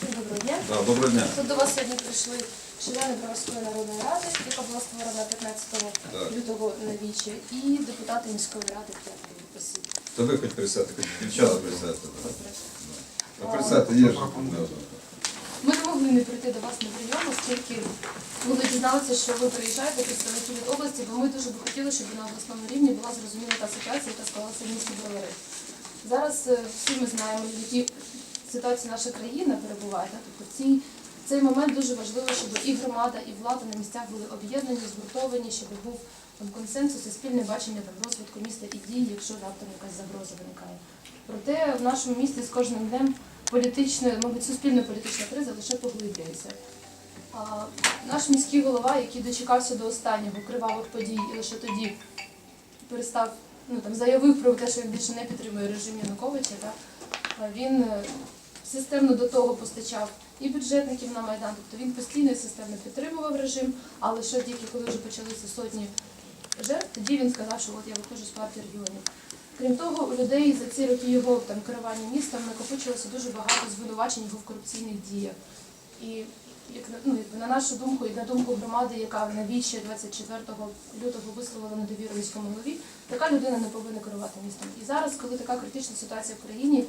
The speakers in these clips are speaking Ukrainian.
прийшли. Доброго дня. Да, доброго дня. Тут до вас сьогодні прийшли члени Броварської народної ради, яка була створена 15 Так. лютого на вічі, і депутати міської ради 5 осіб. Та ви хоч присядьте, хоч дівчата присядьте. А присядьте є ж. Ми не могли не прийти до вас на прийом, оскільки коли дізналися, що ви приїжджаєте представники від області, бо ми дуже б хотіли, щоб на обласному рівні була зрозуміла та ситуація, яка склалася в місті Бровари. Зараз е, всі ми знаємо, в якій ситуації наша країна перебуває. так? Тобто ці, цей момент дуже важливо, щоб і громада, і влада на місцях були об'єднані, згуртовані, щоб був там, консенсус і спільне бачення там, розвитку міста і дій, якщо раптом якась загроза виникає. Проте в нашому місті з кожним днем політична, мабуть, суспільно-політична криза лише поглиблюється. А наш міський голова, який дочекався до останнього кривавих подій і лише тоді перестав, ну там заявив про те, що він більше не підтримує режим Януковича, так, він е, системно до того постачав і бюджетників на Майдан, тобто він постійно системно підтримував режим, а лише тільки коли вже почалися сотні жертв, тоді він сказав, що от я виходжу з партії регіонів. Крім того, у людей за ці роки його там керування містом накопичилося дуже багато звинувачень його в корупційних діях. І як ну, на нашу думку і на думку громади, яка на вічі 24 лютого висловила недовіру міському голові, така людина не повинна керувати містом. І зараз, коли така критична ситуація в країні,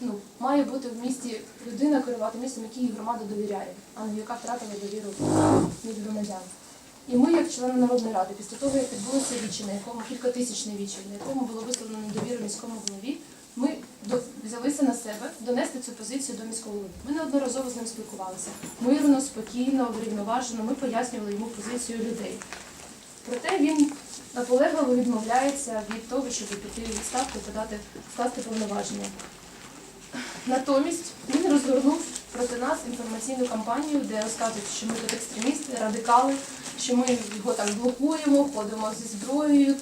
ну має бути в місті людина керувати містом, якій громада довіряє, а не яка втратила довіру від громадян. І ми, як члени народної ради, після того, як відбулося вічі, на якому кількатисячне вічі, на якому було висловлено недовіру міському голові, ми взялися на себе донести цю позицію до міського голови. Ми неодноразово з ним спілкувалися. Мирно, спокійно, врівноважено. Ми пояснювали йому позицію людей. Проте він наполегливо відмовляється від того, щоб піти відставку, подати скласти повноваження. Натомість він розгорнув проти нас інформаційну кампанію, де розказують, що ми тут екстремісти, радикали, що ми його там блокуємо, ходимо зі зброєю,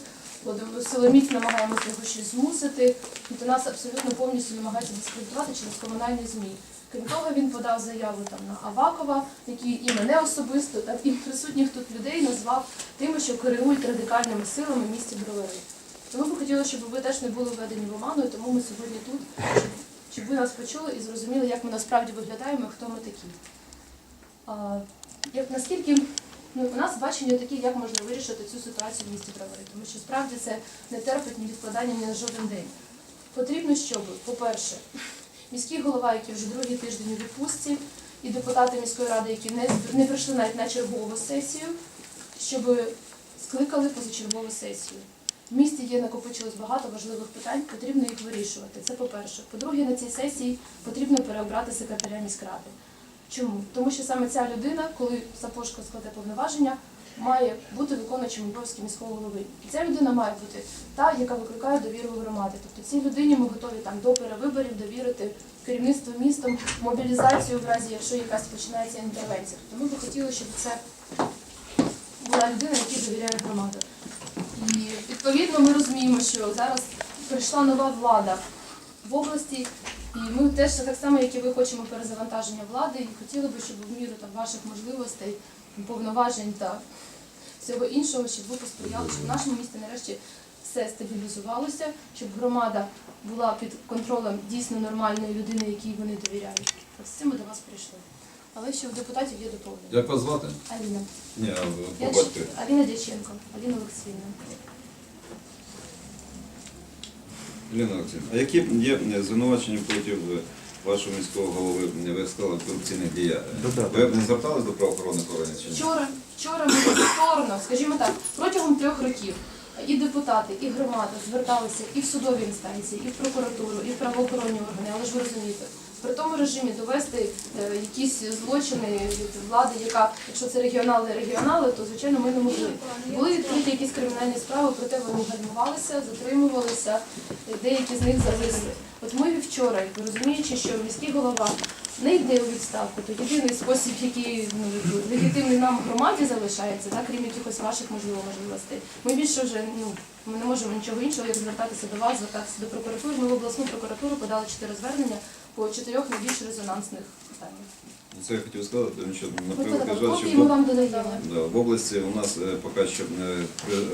ходимо силоміць, намагаємося його щось змусити. Тобто нас абсолютно повністю намагаються дискредитувати через комунальні ЗМІ. Крім того, він подав заяву там на Авакова, який і мене особисто, так і присутніх тут людей назвав тими, що керують радикальними силами в місті Бровари. Тому ми б хотіли, щоб ви теж не були введені в оману, тому ми сьогодні тут, щоб, ви нас почули і зрозуміли, як ми насправді виглядаємо і хто ми такі. Як наскільки ну, у нас бачення такі, як можна вирішити цю ситуацію в місті Бровари, тому що справді це не терпить ні відкладання ні на жоден день. Потрібно, щоб, по-перше, міський голова, який вже другий тиждень у відпустці, і депутати міської ради, які не, не прийшли навіть на чергову сесію, щоб скликали позачергову сесію. В місті є накопичилось багато важливих питань, потрібно їх вирішувати. Це по-перше. По-друге, на цій сесії потрібно переобрати секретаря міськради. Чому? Тому що саме ця людина, коли Сапожко складе повноваження, має бути виконуючим обов'язки міського голови. І ця людина має бути та, яка викликає довіру громади. Тобто цій людині ми готові там до перевиборів довірити керівництво містом, мобілізацію в разі, якщо якась починається інтервенція. Тобто ми би хотіли, щоб це була людина, якій довіряє громада. І відповідно ми розуміємо, що зараз прийшла нова влада в області, і ми теж так само, як і ви хочемо перезавантаження влади, і хотіли би, щоб в міру там ваших можливостей, повноважень та всього іншого, щоб ви посприяли, щоб в нашому місті нарешті все стабілізувалося, щоб громада була під контролем дійсно нормальної людини, якій вони довіряють. З цим ми до вас прийшли. Але ще у депутатів є доповнення. Як вас звати? Аліна. Ні, а Я по. Аліна Дяченко, Аліна Олексіївна. Ірина Олексійовна, а які є звинувачення проти вашого міського голови ви сказали корупційних діянь? Ви не звертались до правоохоронних органів чи ні? Вчора, вчора ми повторно, скажімо так, протягом трьох років і депутати, і громада зверталися і в судові інстанції, і в прокуратуру, і в правоохоронні органи, але ж ви розумієте, при тому режимі довести е, якісь злочини від влади, яка, якщо це регіонали, регіонали, то звичайно ми не могли. Були відкриті якісь кримінальні справи, проте вони гальмувалися, затримувалися, деякі з них зависли. От ми вчора, розуміючи, що міський голова не йде у відставку, то єдиний спосіб, який ну, легітимний нам громаді залишається, так, крім якихось ваших можливо можливостей. Ми більше вже ну ми не можемо нічого іншого, як звертатися до вас, звертатися до прокуратури. Ми в обласну прокуратуру подали чотири звернення по чотирьох найбільш резонансних питаннях. Це я хотів сказати, тому що на Ми превеликий подали жаль, копії, що ми в- вам да, в області у нас е, поки що е,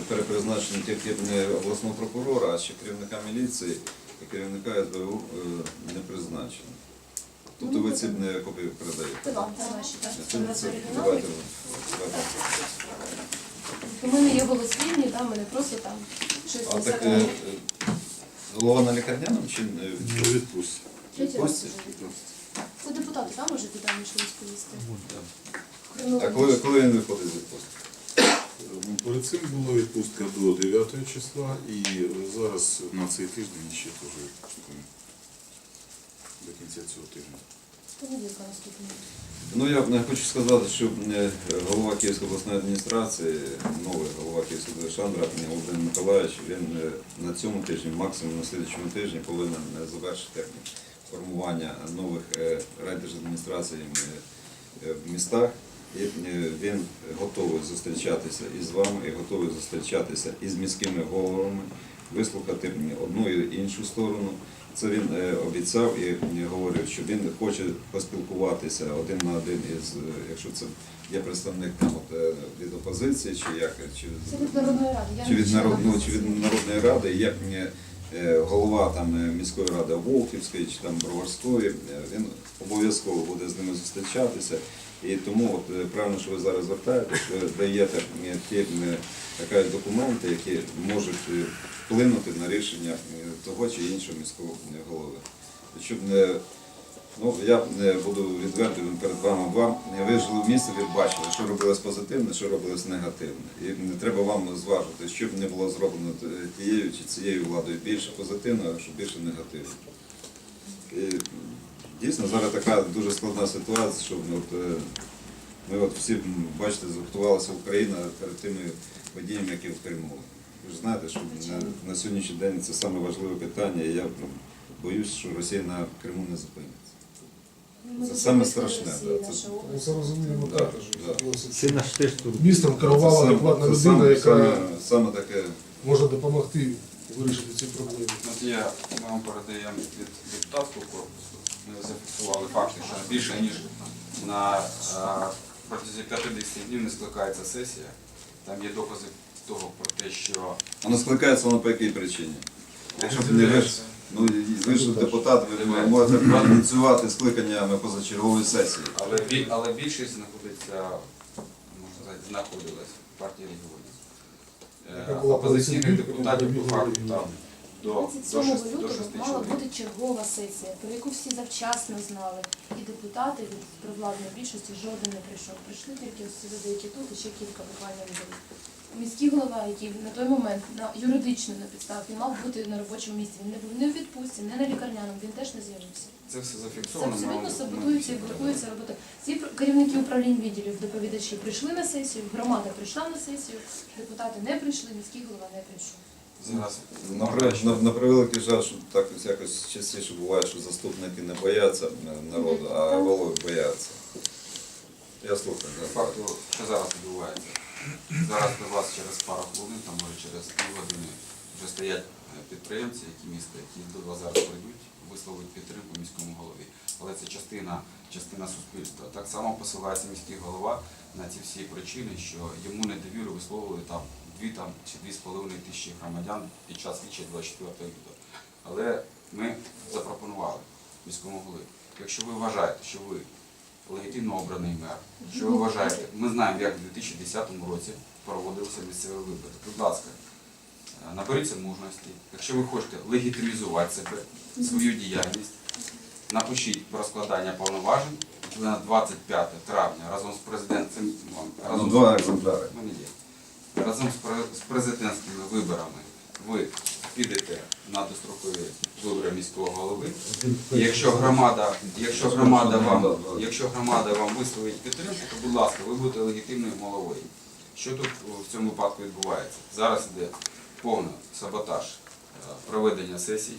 перепризначені тільки не обласного прокурора, а ще керівника міліції і керівника СБУ е, не призначено. Тобто ви ці е, копії передаєте? Це вам, це наші, так. Ми не є голослівні, да, ми не просто там щось А так е, е, голова на лікарняному чи Не відпустять. Відпустці? Відпустять. Це депутати, там може питання що розповісти? А коли, коли він виходить з відпустки? Ну, Перед цим була відпустка до 9 числа і зараз на цей тиждень ще теж відпустка. До кінця цього тижня. Понеділка наступного. Ну я е, хочу сказати, що е, голова Київської обласної адміністрації, новий голова Київської обласної Володимир Миколаївич, він е, на цьому тижні, максимум на слідчому тижні, повинен е, завершити формування нових е, райдержадміністрацій е, в містах. І е, він готовий зустрічатися із вами, і готовий зустрічатися із міськими головами, вислухати одну і іншу сторону. Це він обіцяв і говорив, що він хоче поспілкуватися один на один із, якщо це є представник там от, від опозиції, чи як чи Це від Народної ради. Чи від чи народної ради, е, голова там е, міської ради Волківської чи там Броварської, е, він обов'язково буде з ними зустрічатися. І тому от, е, правильно, що ви зараз звертаєтесь, даєте е, ті е, документи, які можуть е, вплинути на рішення е, того чи іншого міського е, голови. Щоб Ну, я е, буду відвертим перед вами. Вам ви жили в місті, ви бачили, що робилось позитивне, що робилось негативне. І не треба вам зважити, що б не було зроблено тією чи цією владою більше позитивного, а що більше негативного. І дійсно зараз така дуже складна ситуація, що ми от, е, ми от всі бачите, згуртувалася Україна перед тими подіями, які в Криму. Ви ж знаєте, що на, на сьогоднішній день це саме важливе питання, і я ну, боюсь, що Росія на Криму не зупиниться. Це саме страшне, да, це- Ми це розуміємо Да, також. да. Це наш теж тут. Містом керувала адекватна це людина, саме- яка саме, саме таке. може допомогти вирішити ці проблеми. От я, ми вам передаємо від депутатського корпусу. Ми зафіксували факти, що більше ніж на е, протязі 50 днів не скликається сесія. Там є докази того про те, що Воно скликається воно по якій причині? Якщо б не ви ж, ну і ви ж депутат, ви можете ініціювати скликання позачергової сесії. але, бі- але більшість знаходиться, можна сказати, знаходилась в партії регіонів. Яка Е, була Опозиційних депутатів по факту там до, до 27 шести, до лютого шести мала чоловік. бути чергова сесія, про яку всі завчасно знали. І депутати від провладної більшості жоден не прийшов. Прийшли тільки ось ці люди, які тут, і ще кілька буквально людей. Міський голова, який на той момент на юридично на підставі він мав бути на робочому місці. Він не був не в відпустці, не на лікарняному, він теж не з'явився. Це все Це зафіксовано. абсолютно саботується і блокується робота. Всі пр- керівники управлінь відділів, доповідачі прийшли на сесію, громада прийшла на сесію, депутати не прийшли, міський голова не прийшов. Зараз На, на, на превеликий жаль, що так ось якось частіше буває, що заступники не бояться е, народу, а голови бояться. Я слухаю. да. факту, що зараз відбувається. Зараз до вас через пару хвилин, там може через дві години вже стоять е, підприємці, які міста, які до вас зараз прийдуть, висловить підтримку міському голові. Але це частина, частина суспільства. Так само посилається міський голова на ці всі причини, що йому недовіру висловили там дві там чи дві з половиною тисячі громадян під час вічі 24 лютого. Але ми запропонували міському голові. Якщо ви вважаєте, що ви легітимно обраний мер. Що ви вважаєте? Ми знаємо, як в 2010 році проводилися місцеві вибори. Будь ласка, е, наберіться мужності. Якщо ви хочете легітимізувати себе, свою діяльність, напишіть про складання повноважень на 25 травня разом з президентом. Ну, Разом з-. Разом з президентськими виборами ви підете на дострокові вибори міського голови. Якщо громада, якщо громада вам, якщо громада вам висловить підтримку, то будь ласка, ви будете легітимною головою. Що тут в цьому випадку відбувається? Зараз іде повний саботаж е, проведення сесій.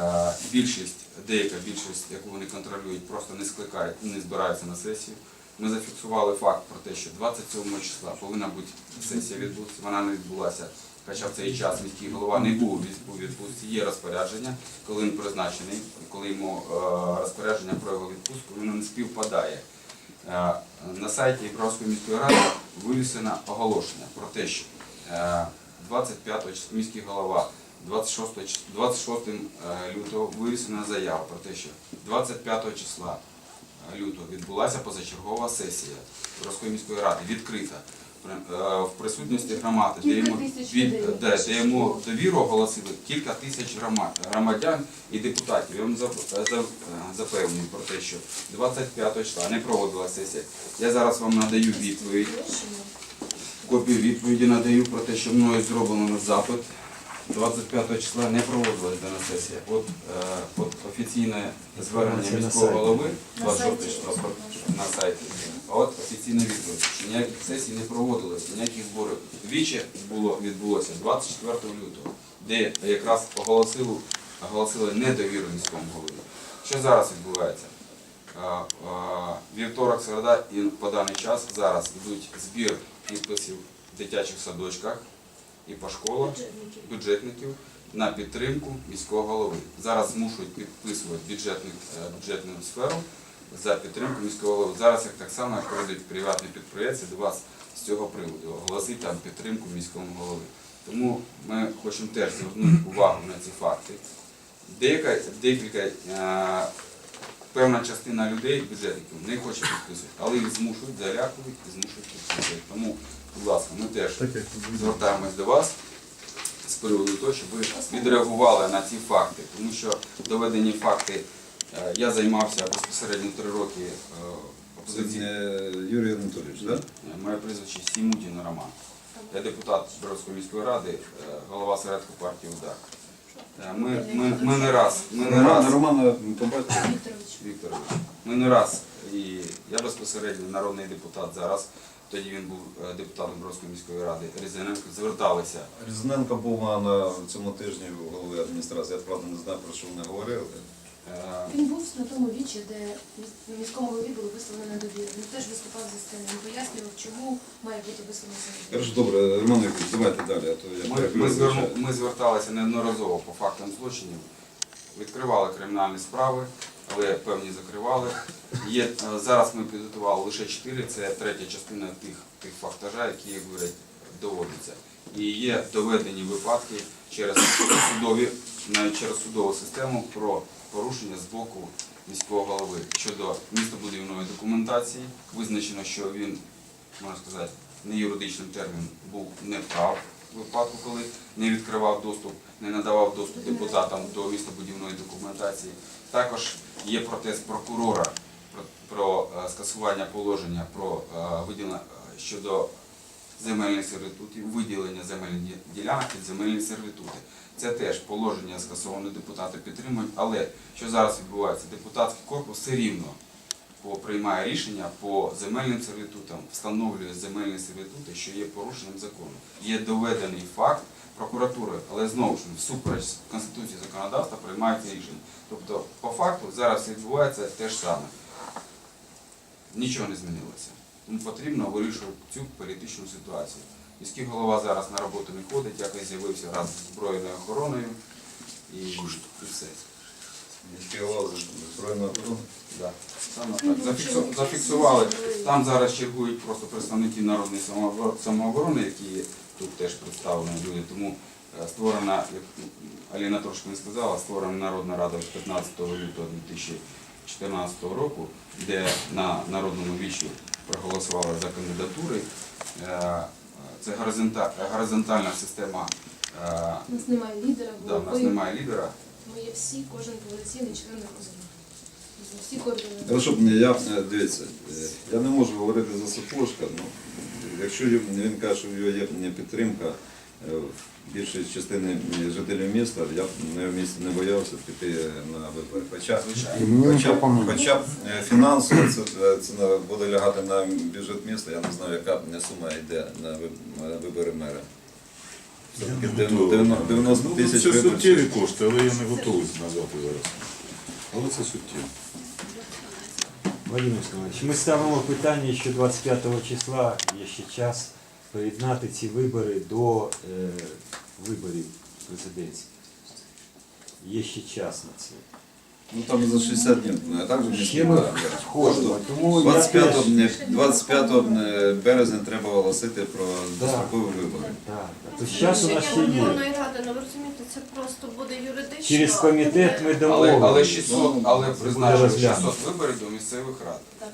Е, Більшість, деяка більшість, яку вони контролюють, просто не скликають, не збираються на сесію. Ми зафіксували факт про те, що 27 числа повинна бути сесія відбутися, вона не відбулася. Хоча в цей час міський голова не був у відпустці, є розпорядження, коли він призначений, коли йому е, розпорядження про його відпустку, воно не співпадає. Е, На сайті Ібровської міської ради вивісено оголошення про те, що е, 25 числа міський голова 26, 26 е, лютого вирішена заява про те, що 25 числа е, лютого відбулася позачергова сесія Городської міської ради, відкрита е, в присутності громади, де йому, від, де, де йому довіру оголосили кілька тисяч грома- громадян і депутатів. Я вам е, е, запевнюю про те, що 25 числа не проводилася сесія. Я зараз вам надаю відповідь. Копію відповіді надаю про те, що мною зроблено на запит. 25 числа не проводилась дана сесія. От, е, от офіційне звернення міського голови 26 сайті. числа на сайті. А от офіційна відповідь, що ніяких сесій не проводилося, ніяких зборів. Двічі було, відбулося 24 лютого, де якраз оголосили, оголосили недовіру міському голові. Що зараз відбувається? Вівторок, середа і по даний час зараз йдуть збір підписів в дитячих садочках і по школах бюджетників на підтримку міського голови. Зараз змушують підписувати е, бюджетну сферу за підтримку міського голови. Зараз як так само як прийдуть приватні підприємці до вас з цього приводу, оголосити там підтримку міському голови. Тому ми хочемо теж звернути увагу на ці факти. Деяка, декілька е, певна частина людей, бюджетників, не хоче підписувати, але їх змушують, залякують і змушують підписувати. Тому, будь ласка, ми теж звертаємось до вас з приводу того, щоб ви відреагували на ці факти, тому що доведені факти. Е, Я займався безпосередньо три роки е, опозиційним. Юрій Анатолійович, так? Моє прізвище Сімутін Роман. Я депутат Бродської міської ради, е, голова середку партії УДАР. Е, Ми, ми, ми не раз, ми не раз, Романа? Вікторович. Ми не раз, і я безпосередньо народний депутат зараз, тоді він був е, депутатом Бродської міської ради, Різаненко, зверталися Різненко був на цьому тижні голови адміністрації. Я правда не знаю, про що вони говорили. Е, Він був на тому вічі, де міс- міському голові було висловлено недовіру. Він теж виступав за сценою. Він пояснював, чому має бути висловлено недовіру. Хорошо, добре, Роман Вікторович, давайте далі, а то я Ми, перебив, ми, звичайно. ми зверталися неодноразово по фактам злочинів, відкривали кримінальні справи, але певні закривали. Є, е, зараз ми підготували лише чотири, це третя частина тих, тих фактажа, які, як говорять, доводяться. І є доведені випадки через судові, навіть через судову систему про порушення з боку міського голови щодо містобудівної документації. Визначено, що він, можна сказати, не юридичним терміном був неправ в випадку, коли не відкривав доступ, не надавав доступ депутатам до містобудівної документації. Також є протест прокурора про, е, скасування положення про е, виділення е, щодо земельних сервітутів, виділення земельних ді- ділянок під земельні сервітути. Це теж положення скасоване депутати підтримують, але що зараз відбувається? Депутатський корпус все рівно приймає рішення по земельним сервітутам, встановлює земельні сервітути, що є порушенням закону. Є доведений факт прокуратури, але знову ж всупереч Конституції законодавства приймається рішення. Тобто, по факту зараз відбувається те ж саме. Нічого не змінилося. Тому потрібно вирішувати цю політичну ситуацію. Міський голова зараз на роботу не ходить, якось з'явився раз з збройною охороною і, і все. Міський голова збройної охорони. Да. Так. Зафіксу- Зафіксували. Там зараз чергують просто представники народної самооборони, які тут теж представлені люди. Тому е, створена, як Аліна трошки не сказала, створена Народна рада 15 лютого 2014 року, де на народному вічі проголосували за кандидатури. Е, Це горизонта- горизонтальна система. е, У нас немає лідера, Да, у нас ви- немає лідера. Ми є всі, кожен повноцінний член розуму. Всі координати. Хорошо, я е, дивіться, я не можу говорити за Сапожка, але якщо й- він каже, що в його є підтримка більшої частини жителів міста, я б на його місці не боявся піти на вибори. Хоча, хоча, б- хоча б е, фінансово це, е, це буде лягати на бюджет міста, я не знаю, яка сума йде на вибори мера. Все-таки Я не готовий. 90 90 Ну, тисяч Це суттєві кошти, але я не готовий назвати зараз. Але це суттєво. Вадим Миколаївич, ми ставимо питання, що 25 числа є ще час приєднати ці вибори до е, виборів президентських. Є ще час на це. Ну там за 60 днів, ну, а так же міський Ще ми входимо. Тому я 25, теж- е, 25 березня треба оголосити про Да. дострокові вибори. Да, да. То зараз у нас ще є. Верховної Ради, ну ви розумієте, це просто буде юридично. Через комітет ми Але, домовилися. але 600, але Це призначили буде 600 виборів до місцевих рад Так,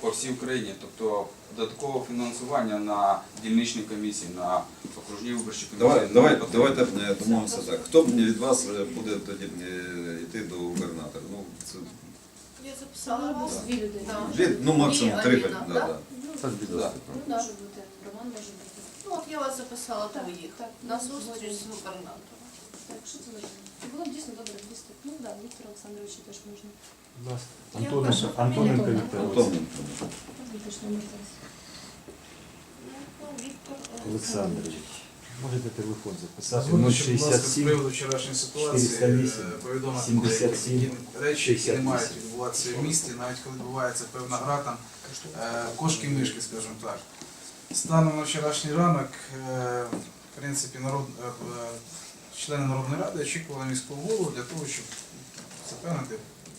по всій Україні. Тобто додаткового фінансування на дільничні комісії, на окружні виборчі комісії. Давай, давай, давайте е, домовимося так. Хто б від вас е, буде тоді е, йти до губернатора? Ну, це Я записала вас. Дві людини. Да. дві, ну максимум Ні, три. Аліна, да, да? да. Да. Ну, може бути, Роман може бути. Ну от я вас записала двоїх так. на зустріч з губернатором. Так, що це важливо? І було б дійсно добре двісти. Ну так, да, Віктор Олександрович теж можна. Будь ласка. Я Антоненко, Антоненко. Віктор Олександрович. Ну, Віктор Олександрович. Можете телефон записати. З 067 приводу вчорашньої ситуації 408, е, повідомити 77, речі, які не мають 68. відбуватися в місті, навіть коли відбувається певна гра, там е, кошки-мишки, скажімо так. Станом на вчорашній ранок, е, в принципі, народ, е, е, члени Народної ради очікували міського голову для того, щоб запевнити,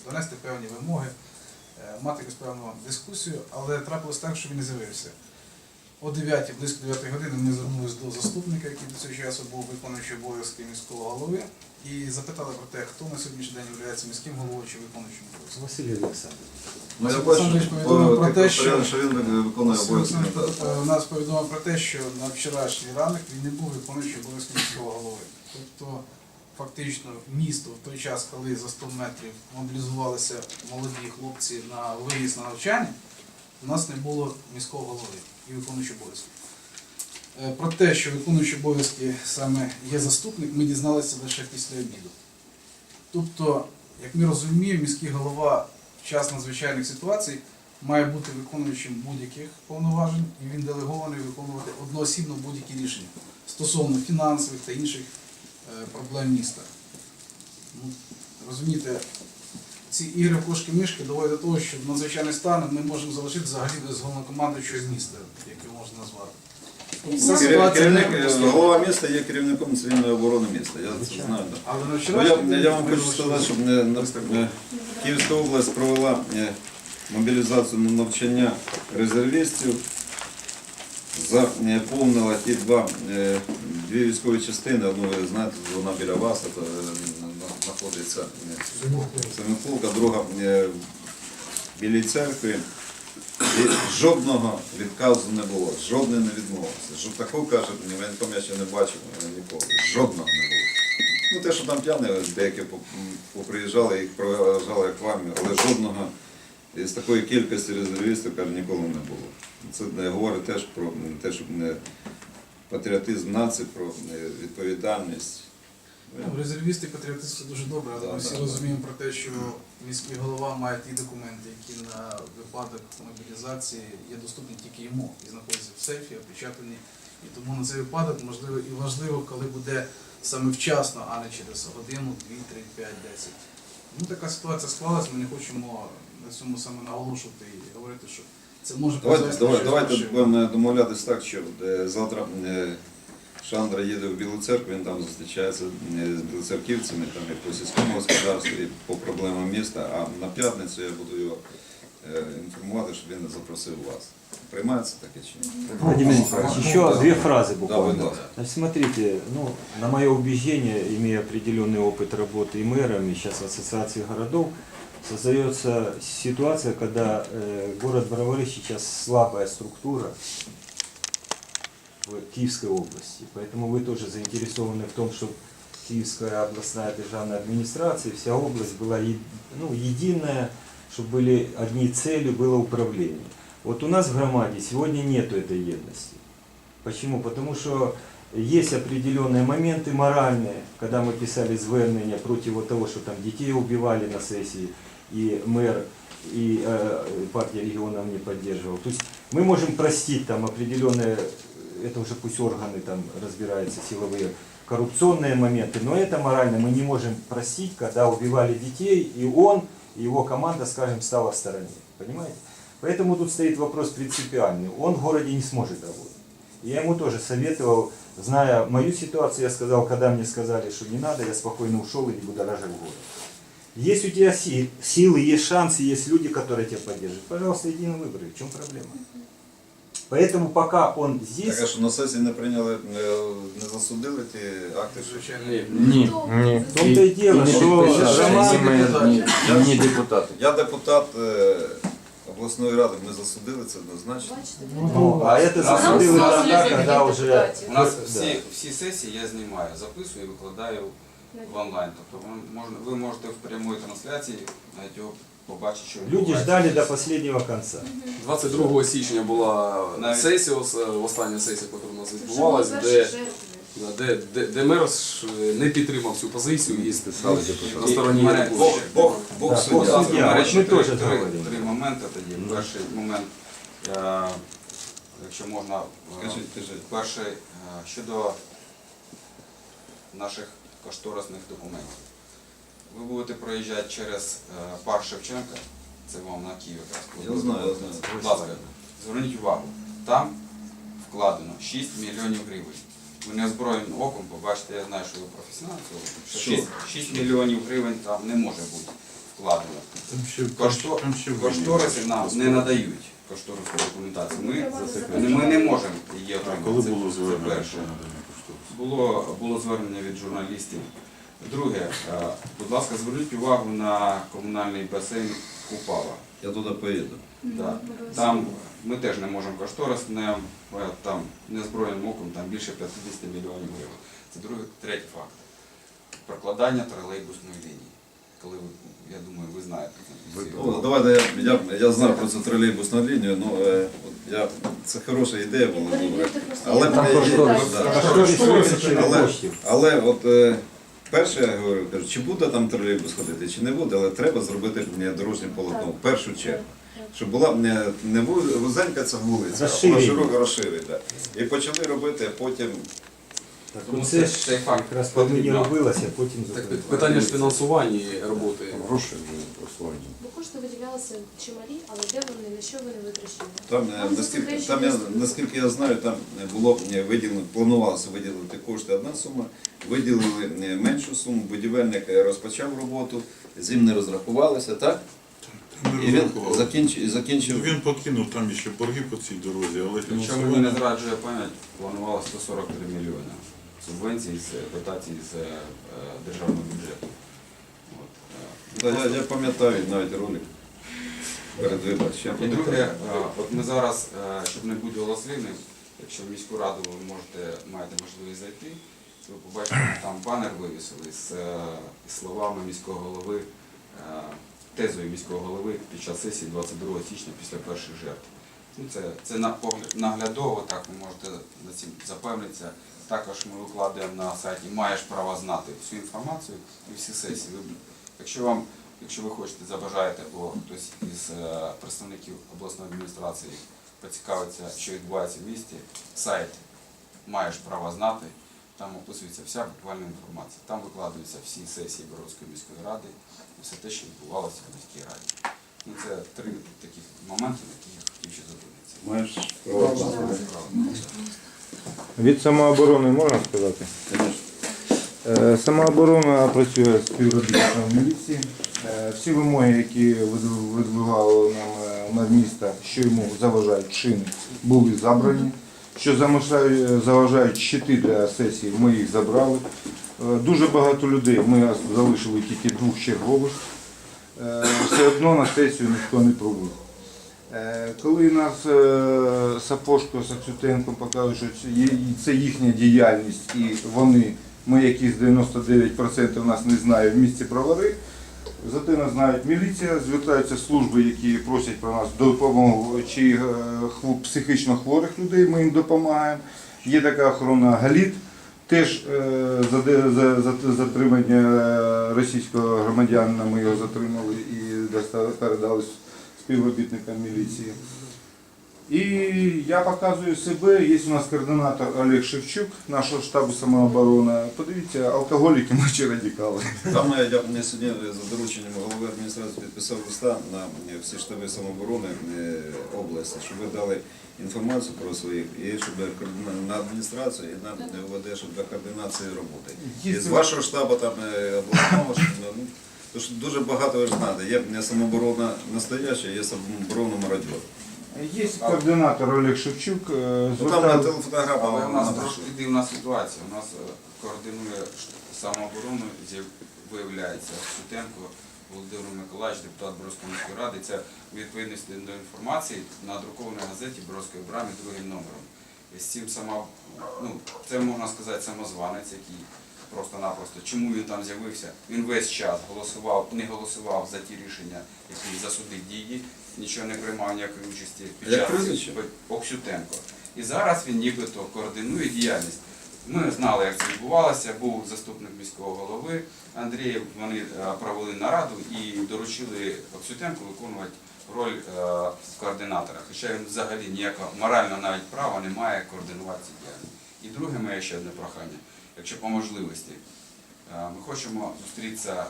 донести певні вимоги, е, мати якусь певну дискусію, але трапилось так, що він не з'явився. О 9, близько 9 години ми звернулися до заступника, який до цього часу був виконуючий обов'язки міського голови, і запитали про те, хто на сьогоднішній день є міським головою чи виконуючим обов'язком. Василь Олександрович. Ну, я бачу, повідомив про те, що- що він виконує обов'язки. Е, Нас повідомив про те, що на вчорашній ранок він не був виконуючим обов'язки міського голови. Тобто, фактично, місто в той час, коли за 100 метрів мобілізувалися молоді хлопці на виїзд на навчання, у нас не було міського голови і виконуючого обов'язки. Е, Про те, що виконуючий обов'язки саме є заступник, ми дізналися лише після обіду. Тобто, як ми розуміємо, міський голова в час надзвичайних ситуацій має бути виконуючим будь-яких повноважень, і він делегований виконувати одноосібно будь-які рішення стосовно фінансових та інших проблем міста. Ну, розумієте, ці ігри кошки-мишки доводять до того, що в надзвичайний стан ми можемо залишити взагалі без головнокомандуючого міста, як його можна назвати. Ця Керівник, е, голова міста є керівником цивільної оборони міста. Я це знаю. Але Ну, я, я вам хочу сказати, щоб не, не, не- Київська область провела е, мобілізацію на навчання резервістів, заповнила ті два, е, дві військові частини, одну ви знаєте, вона біля вас, це, на- на- знаходиться е, друга е, в Білій церкві. І жодного відказу не було, жодний не відмовився. Жо- Такого каже, воєнком я ще не бачив е, ніколи. Жодного не було. Ну те, що там п'яні, деякі поприїжджали, їх проважали як вами, але жодного із такої кількості резервістів каже, ніколи не було. Це не говорить теж про те, щоб не патріотизм нації, про е, відповідальність. Ну, Резервісти і патріотисти дуже добре, але Да, ми всі да, розуміємо про те, що міський голова має ті документи, які на випадок мобілізації є доступні тільки йому і знаходяться в сейфі, опечатані. І тому на цей випадок можливо і важливо, коли буде саме вчасно, а не через годину, дві, три, п'ять, десять. Ну така ситуація склалась, ми не хочемо на цьому саме наголошувати і говорити, що це може Давайте, призвести давай, до давайте щось будемо домовлятися так, що е, завтра е, Шандра їде в Білу церкву, він там зустрічається е, з білоцерківцями там, і по сільському господарству, і по проблемам міста, а на п'ятницю я буду його е, інформувати, щоб він запросив вас. Приймається таке чи ні? Владимир Николаевич, еще две фразы Да, буквально. будь ласка. Значит, смотрите, ну, на мое убеждение, имея определенный опыт работы и мэром, и сейчас в Ассоциации городов, создается ситуация, когда э, город Бровары сейчас слабая структура в Киевской области. Поэтому вы тоже заинтересованы в том, чтобы Киевская областная державная администрация, вся область была е- ну, единая, чтобы были одни цели, было управление. Вот у нас в громаде сегодня нету этой едности. Почему? Потому что есть определенные моменты моральные, когда мы писали звернення против того, что там детей убивали на сессии, и мэр, и э, партия регионов не поддерживал. То есть мы можем простить там определенные, это уже пусть органы там разбираются, силовые, коррупционные моменты, но это морально мы не можем простить, когда убивали детей, и он, и его команда, скажем, стала в стороне. Понимаете? Поэтому тут стоит вопрос принципиальный. Он в городе не сможет работать. Я ему тоже советовал, зная мою ситуацию, я сказал, когда мне сказали, что не надо, я спокойно ушел и не будоражил город. Есть у тебя си- силы, есть шансы, есть люди, которые тебя поддерживают. Пожалуйста, иди на выборы. В чем проблема? Поэтому пока он здесь, Так, а що на сесії не прийняли, не, не засудили ті акти, що Звичайно. Ні, ні. в том-то и дело, не что підписали, Роман, ні, ні, ні депутати. я депутат е, обласної ради, ми засудили це однозначно. Ну, а это засудили тогда, есть когда уже... У нас всі, всі сесії я знімаю, записую і викладаю в онлайн. Тобто ви, можна, ви можете в прямої трансляції навіть його побачити, що Люди відбувається. ждали до последнего конца. 22 січня була Навіть- сесія, ос- остання сесія, яка у нас відбувалась, де, жертви. Де, де, де мер ж не підтримав цю позицію і І на стороні Бог, Бог, Бог суддя. Суддя. До речі, ми три, теж три, говоримо. три моменти тоді. Перший момент, е, якщо можна, е, Кажіть, кажіть. перший е, щодо наших кошторисних документів. Ви будете проїжджати через е, парк Шевченка, це вам на Київ якраз. Я знаю, я знаю. Будь ласка, зверніть увагу, там вкладено 6 мільйонів гривень. Ви неозброєним оком побачите, я знаю, що ви професіонал, цього, що Що? 6, 6 мільйонів гривень там не може бути вкладено. Кошто- Кошториси нам не надають кошторисну документацію. Ми, ми не можемо її А отримати. коли Це- було це звернення? перше. надання? Було, було звернення від журналістів. Друге, е, будь ласка, зверніть увагу на комунальний басейн Купава. Я туди поїду. Да. Там ми теж не можемо кошторис, не, е, там незброєним оком там більше 50 мільйонів гривень. Це другий, третій факт. Прокладання тролейбусної лінії. Коли ви, я думаю, ви знаєте. Ну, давайте я, я, я знав про цю тролейбусну лінію, ну е, от я, це хороша ідея була Але Але, коштів. але от е, перше я говорю, кажу, чи буде там тролейбус ходити, чи не буде, але треба зробити дорожнє полотно в першу чергу. Щоб була не, не вузенька ця вулиця, а вона широко розширена. І почали робити, а потім Тому Це це, ж цей факт якраз потрібно. робилося, потім Так, питання ж фінансування роботи. Гроші вже просування. Бо кошти виділялися чималі, але де вони, на що вони витрачені? Там, е, Там наскільки, там я, наскільки я знаю, там е, було е, виділено, планувалося виділити кошти одна сума, виділили е, меншу суму, будівельник е, розпочав роботу, з ним не розрахувалися, так? І він розрахували. закінчив, закінчив Він покинув там ще борги по цій дорозі, але Якщо мені не фінансування зраджує пам'ять, планувало 143 мільйони субвенцій з дотацій з е, державного бюджету. От, е, Та я, я пам'ятаю навіть ролик перед виборчим. І друге, е, от ми зараз, е, щоб не бути голослівним, якщо в міську раду ви можете, маєте можливість зайти, то ви побачите, там банер вивісили з, е, словами міського голови, тезою міського голови під час сесії 22 січня після перших жертв. Ну, це це наглядово, так ви можете на цим запевнитися. Також ми викладаємо на сайті Маєш право знати всю інформацію і всі сесії. Якщо вам, якщо ви хочете, забажаєте, або хтось із е, представників обласної адміністрації поцікавиться, що відбувається в місті, сайт Маєш право знати. Там описується вся буквальна інформація. Там викладаються всі сесії Бородської міської ради і все те, що відбувалося в міській раді. Ну, це три таких моменти, на які я хотів ще зупинитися. Маєш право. Від самооборони можна сказати? Е, Самооборона працює з співробітниками міліції. Всі вимоги, які видв- видвигало нам е, міста, що йому заважають чини, були забрані. Що заважають щити для сесії, ми їх забрали. Е, Дуже багато людей ми залишили тільки двох чергових. Е, Все одно на сесію ніхто не пробив. Коли нас Сапожко з Аксютенком показують, що це їхня діяльність і вони, ми якісь 99% нас не знають в місті правори, зате нас знають міліція, звертаються служби, які просять про нас допомогу чи е, психічно хворих людей, ми їм допомагаємо. Є така охорона Галіт, теж е, затримання е, російського громадянина ми його затримали і передали співробітникам міліції. І я показую себе, є у нас координатор Олег Шевчук, нашого штабу самооборони. Подивіться, алкоголіки чи радикали. Там я мені сьогодні за дорученням голови адміністрації підписав листа на е, всі штаби самооборони е, області, щоб ви дали інформацію про своїх і щоб на адміністрацію і на ОВД, щоб для координації роботи. І з вашого штабу там е, обласного, щоб, ну, Тому дуже багато ви ж знаєте, є самооборона настояща, є самооборона мародьор. Є координатор Олег Шевчук. е, Ну, там на звертав- телефотографа Але у нас трошки дивна ситуація. У нас е, координує самооборону, з'яв- виявляється Сутенко Володимир Миколаївич, депутат Боровської міської ради. Це у відповідності до інформації на друкованій газеті Боровської брамі другим номером. І з цим сама, ну, це можна сказати самозванець, який просто-напросто, чому він там з'явився? Він весь час голосував, не голосував за ті рішення, які засудив дії, нічого не приймав ніякої участі під час? Оксютенко. І зараз він нібито координує діяльність. Ми знали, як це відбувалося. Був заступник міського голови Андрій. Вони е, провели нараду і доручили Оксютенку виконувати роль е, координатора. Хоча він взагалі ніякого морального навіть права не має координувати діяльність. І друге моє ще одне прохання, якщо по можливості. Е, Ми хочемо зустрітися е,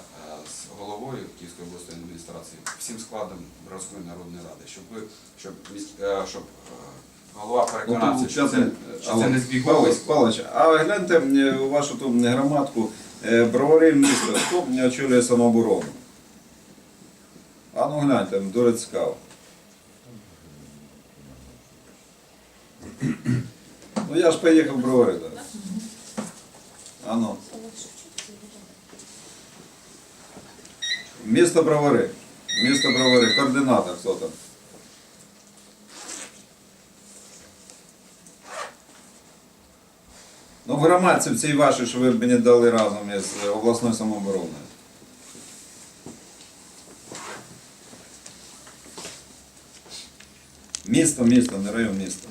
з головою Київської обласної адміністрації, всім складом Боровської народної ради, щоб ви щоб е, щоб голова переконався, що це, що це не збіговість. Павлович, а гляньте у вашу ту громадку бровари міста, хто очолює самооборону? А ну гляньте, дуже цікаво. Ну я ж поїхав в бровари, так. А ну. Місто Бровари. Місто Бровари. Координатор хто там? Ну, громадці в цій вашій, що ви мені дали разом із обласною самообороною. Місто, місто, не район, місто.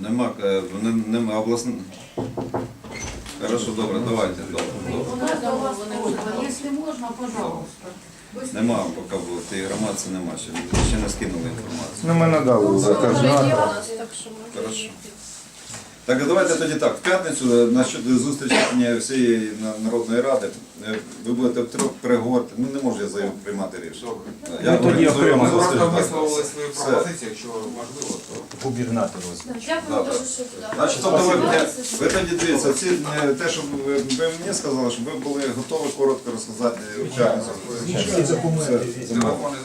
Нема, е, не- нема обласна. Хорошо, добре, давайте, добре, добре. Якщо можна, пожалуйста. Нема поки в тій громадці нема ще, ще не скинули інформацію. Ну, ми надали вже координатора. Хорошо. Так, а давайте тоді так. В п'ятницю е, на щодо зустрічі всієї Народної ради ви будете втрьох переговорити. Ну не можу я заяву приймати рішення. Я Ну, тоді організую окремо. Ми просто зустріч, висловили свої Все. пропозиції, якщо можливо, то Губернатор Дякую дуже, що. Значить, тобто ви, ви тоді дивіться, ці, е, те, що ви, ви мені сказали, щоб ви були готові коротко розказати учасникам. Всі документи. Телефони.